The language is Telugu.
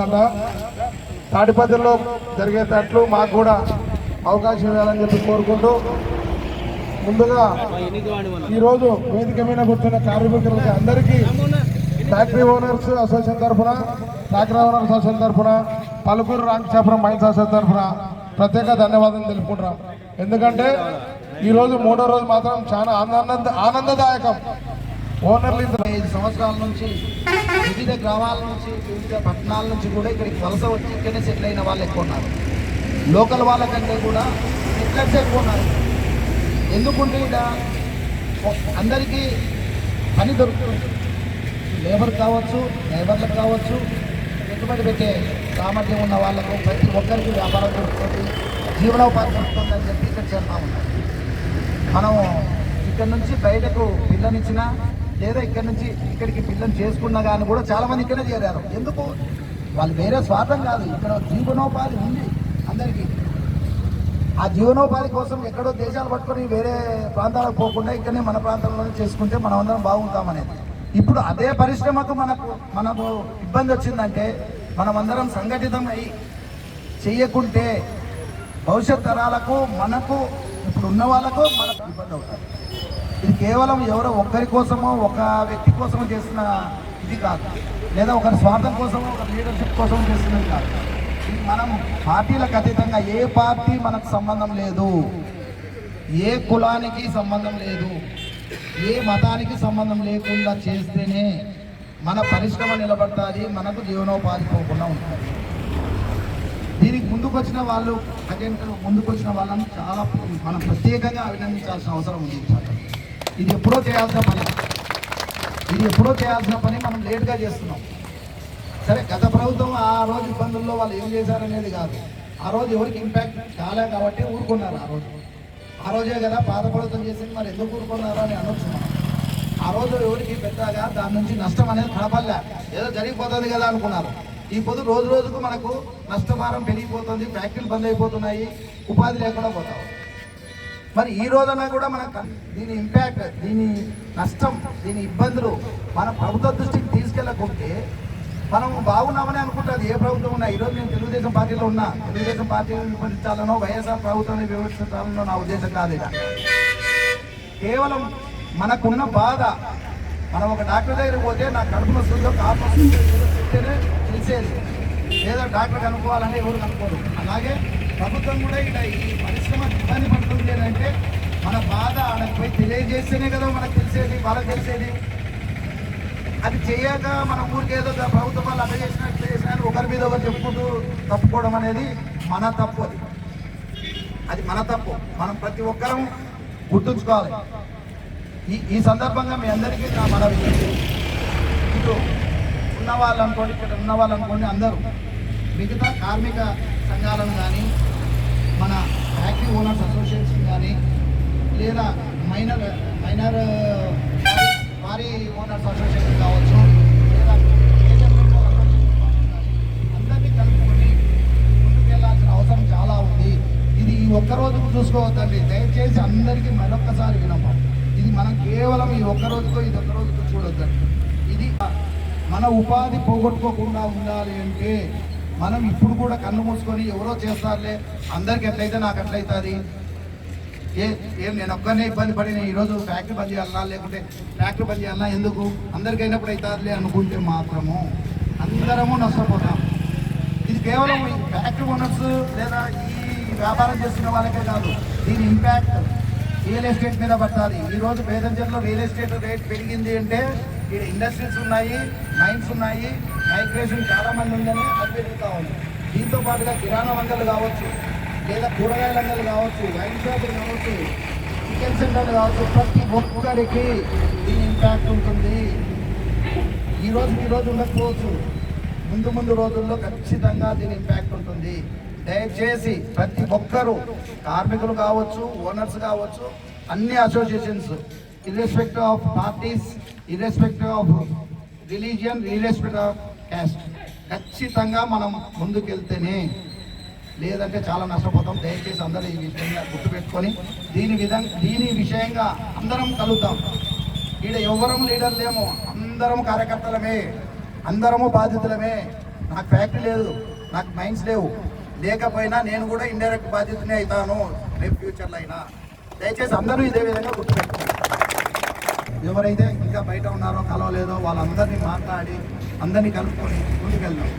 కోట్లంట తాడిపత్రిలో జరిగేటట్లు మాకు కూడా అవకాశం ఇవ్వాలని చెప్పి కోరుకుంటూ ముందుగా ఈరోజు వేదిక మీద కూర్చున్న కార్మికులకి అందరికీ ఫ్యాక్టరీ ఓనర్స్ అసోసియేషన్ తరఫున ఫ్యాక్టరీ ఓనర్స్ అసోసియేషన్ తరఫున పలుకూరు రామచాపురం మైన్స్ అసోసియేషన్ తరఫున ప్రత్యేక ధన్యవాదాలు తెలుపుకుంటున్నాం. ఎందుకంటే ఈరోజు మూడో రోజు మాత్రం చాలా ఆనంద ఆనందదాయకం. ఓనర్లు ఇద్దరు ఐదు సంవత్సరాల నుంచి వివిధ గ్రామాల నుంచి వివిధ పట్టణాల నుంచి కూడా ఇక్కడికి వలస వచ్చి ఇక్కడనే సెటిల్ అయిన వాళ్ళు ఎక్కువ ఉన్నారు. లోకల్ వాళ్ళకంటే కూడా సెటిలర్స్ ఎక్కువ ఉన్నారు. ఎందుకుంటే ఇక్కడ అందరికీ పని దొరుకుతుంది. లేబర్ కావచ్చు లేబర్లకు కావచ్చు పెట్టుబడి పెట్టే సామర్థ్యం ఉన్న వాళ్ళకు ప్రతి ఒక్కరికి వ్యాపారం దొరుకుతుంది జీవనోపాధి దొరుకుతుందని చెప్పి ఇక్కడ చేరుతా ఉన్నారు. మనం ఇక్కడ నుంచి బయటకు పిల్లనిచ్చినా లేదా ఇక్కడ నుంచి ఇక్కడికి పిల్లలు చేసుకున్నా కానీ కూడా చాలామంది ఇక్కడే చేరారు. ఎందుకు? వాళ్ళు వేరే స్వార్థం కాదు. ఇక్కడ జీవనోపాధి ఉంది అందరికీ. ఆ జీవనోపాధి కోసం ఎక్కడో దేశాలు పట్టుకొని వేరే ప్రాంతాలకు పోకుండా ఇక్కడనే మన ప్రాంతంలోనే చేసుకుంటే మనం అందరం బాగుంటామనేది. ఇప్పుడు అదే పరిశ్రమకు మనకు మనకు ఇబ్బంది వచ్చిందంటే మనమందరం సంఘటితమై చెయ్యకుంటే భవిష్యత్ తరాలకు మనకు ఇప్పుడు ఉన్న వాళ్ళకు మనకు ఇబ్బంది అవుతుంది. ఇది కేవలం ఎవరో ఒక్కరి కోసమో ఒక వ్యక్తి కోసమో చేస్తున్న ఇది కాదు. లేదా ఒకరి స్వార్థం కోసమో ఒక లీడర్షిప్ కోసం చేస్తున్నది కాదు. ఇది మనం పార్టీలకు అతీతంగా ఏ పార్టీ మనకు సంబంధం లేదు ఏ కులానికి సంబంధం లేదు ఏ మతానికి సంబంధం లేకుండా చేస్తేనే మన పరిశ్రమ నిలబడతాది మనకు జీవనోపాధి పోకుండా ఉంటుంది. దీనికి ముందుకు వచ్చిన వాళ్ళు అటెంట్ ముందుకు వచ్చిన వాళ్ళని చాలా మనం ప్రత్యేకంగా అభినందించాల్సిన అవసరం ఉంది. ఇది ఎప్పుడో చేయాల్సిన పని. ఇది ఎప్పుడో చేయాల్సిన పని మనం లేట్గా చేస్తున్నాం. సరే గత ప్రభుత్వం ఆ రోజు ఇబ్బందుల్లో వాళ్ళు ఏం చేశారనేది కాదు. ఆ రోజు ఎవరికి ఇంపాక్ట్ కాలే కాబట్టి ఊరుకున్నారు ఆ రోజు. ఆ రోజే కదా పాత ప్రభుత్వం చేసింది మరి ఎందుకు ఊరుకున్నారు అని అనొచ్చు ఆ రోజు ఎవరికి పెద్దగా దాని నుంచి నష్టం అనేది కనపడలే. ఏదో జరిగిపోతుంది కదా అనుకున్నారు. ఈ పొద్దు రోజు రోజుకు మనకు నష్టభారం పెరిగిపోతుంది ఫ్యాక్టరీలు బంద్ అయిపోతున్నాయి ఉపాధి లేకుండా పోతాం మరి ఈ రోజున కూడా మనకు దీని ఇంపాక్ట్ దీని నష్టం దీని ఇబ్బందులు మన ప్రభుత్వ దృష్టికి తీసుకెళ్ళకుంటే మనం బాగున్నామని అనుకుంటుంది. ఏ ప్రభుత్వం ఉన్నా ఈరోజు నేను తెలుగుదేశం పార్టీలో ఉన్నా తెలుగుదేశం పార్టీని విమర్శించాలనో వైఎస్ఆర్ ప్రభుత్వాన్ని విమర్శించాలనో నా ఉద్దేశం కాదు ఇక. కేవలం మనకున్న బాధ మనం ఒక డాక్టర్ దగ్గరికి పోతే నా కడుపు వస్తుందో కాపు వస్తుందో ఏదో తెలిసేది. లేదా డాక్టర్ కనుక్కోవాలని ఎవరు కనుక్కోరు. అలాగే ప్రభుత్వం కూడా ఇక్కడ ఈ పరిశ్రమ ఇబ్బంది పడుతుంది అంటే మన బాధ వాళ్ళకి పోయి తెలియజేస్తేనే కదా మనకు తెలిసేది వాళ్ళకి తెలిసేది. అది చేయక మన ఊరికి ఏదో ప్రభుత్వం వాళ్ళు అట్లా చేసినా ఇట్లా ఒకరి మీద ఒకరు చెప్పుకుంటూ తప్పుకోవడం అనేది మన తప్పు అది. అది మన తప్పు. మనం ప్రతి ఒక్కరం గుర్తుంచుకోవాలి. ఈ ఈ సందర్భంగా మీ అందరికీ నా మనవి. ఇటు ఉన్న వాళ్ళు అనుకోండి ఇక్కడ ఉన్న వాళ్ళు అనుకోండి అందరూ. మిగతా కార్మిక సంఘాలను కానీ మన ఫ్యాక్టరీ ఓనర్స్ అసోసియేషన్ కానీ లేదా మైనర్ మైనర్ వారి ఓనర్స్ అసోసియేషన్ కావచ్చు లేదా కావచ్చు కానీ అందరినీ కలుపుకొని అవసరం చాలా ఉంది. ఇది ఈ ఒక్క రోజుకు చూసుకోవద్దండి. దయచేసి అందరికీ మరొక్కసారి వినమ్మా ఇది మనం కేవలం ఈ ఒక్కరోజుతో ఇది ఒక్క రోజుతో చూడొద్దండి. ఇది మన ఉపాధి పోగొట్టుకోకుండా ఉండాలి అంటే మనం ఇప్పుడు కూడా కన్ను మూసుకొని ఎవరో చేస్తారులే అందరికి ఎట్లయితే నాకు ఎట్లయితుంది ఏ ఏం నేను ఒక్కనే ఇబ్బంది పడిన ఈరోజు ఫ్యాక్టరీ బంద్ చేయాలన్నా లేకుంటే ఫ్యాక్టరీ బంద్ చేయాలన్నా ఎందుకు? అందరికి అయినప్పుడు అవుతారులే అనుకుంటే మాత్రము అందరము నష్టపోతాం. ఇది కేవలం ఈ ఫ్యాక్టరీ ఓనర్స్ లేదా ఈ వ్యాపారం చేస్తున్న వాళ్ళకే కాదు దీని ఇంపాక్ట్ రియల్ ఎస్టేట్ మీద పడుతుంది. ఈరోజు రోజు పేదంచర్లో రియల్ ఎస్టేట్ రేట్ పెరిగింది అంటే ఇక్కడ ఇండస్ట్రీస్ ఉన్నాయి మైన్స్ ఉన్నాయి మైగ్రేషన్ చాలామంది ఉందని అది పెరుగుతూ ఉంది దీంతో పాటుగా కిరాణా వంగలు కావచ్చు లేదా కూరగాయల అంగలు కావచ్చు వైన్ షాపులు కావచ్చు చికెన్ సెంటర్లు కావచ్చు ప్రతి ఒక్కరికి దీని ఇంపాక్ట్ ఉంటుంది. ఈ రోజు ఈ రోజు ఉండకపోవచ్చు. ముందు ముందు రోజుల్లో ఖచ్చితంగా దీని ఇంపాక్ట్ ఉంటుంది. దయచేసి ప్రతి ఒక్కరూ కార్మికులు కావచ్చు ఓనర్స్ కావచ్చు అన్ని associations irrespective of parties irrespective of religion irrespective of caste ఖచ్చితంగా మనం ముందుకెళ్తేనే లేదంటే చాలా నష్టపోతాం. దయచేసి అందరూ ఈ విషయంగా గుర్తుపెట్టుకొని దీని విధంగా దీని విషయంగా అందరం కలుగుతాం ఈడ ఎవరం లీడర్లేమో అందరం కార్యకర్తలమే. అందరము బాధితులమే. నాకు ఫ్యాక్టరీ లేదు. నాకు మైండ్స్ లేవు. లేకపోయినా నేను కూడా ఇండైరెక్ట్ బాధ్యతనే అవుతాను. రేపు ఫ్యూచర్లో అయినా. దయచేసి అందరూ ఇదే విధంగా గుర్తుపెట్టుకోండి. ఎవరైతే ఇంకా బయట ఉన్నారో కలవలేదో వాళ్ళందరినీ మాట్లాడి అందరినీ కలుపుకొని ముందుకెళ్దాం.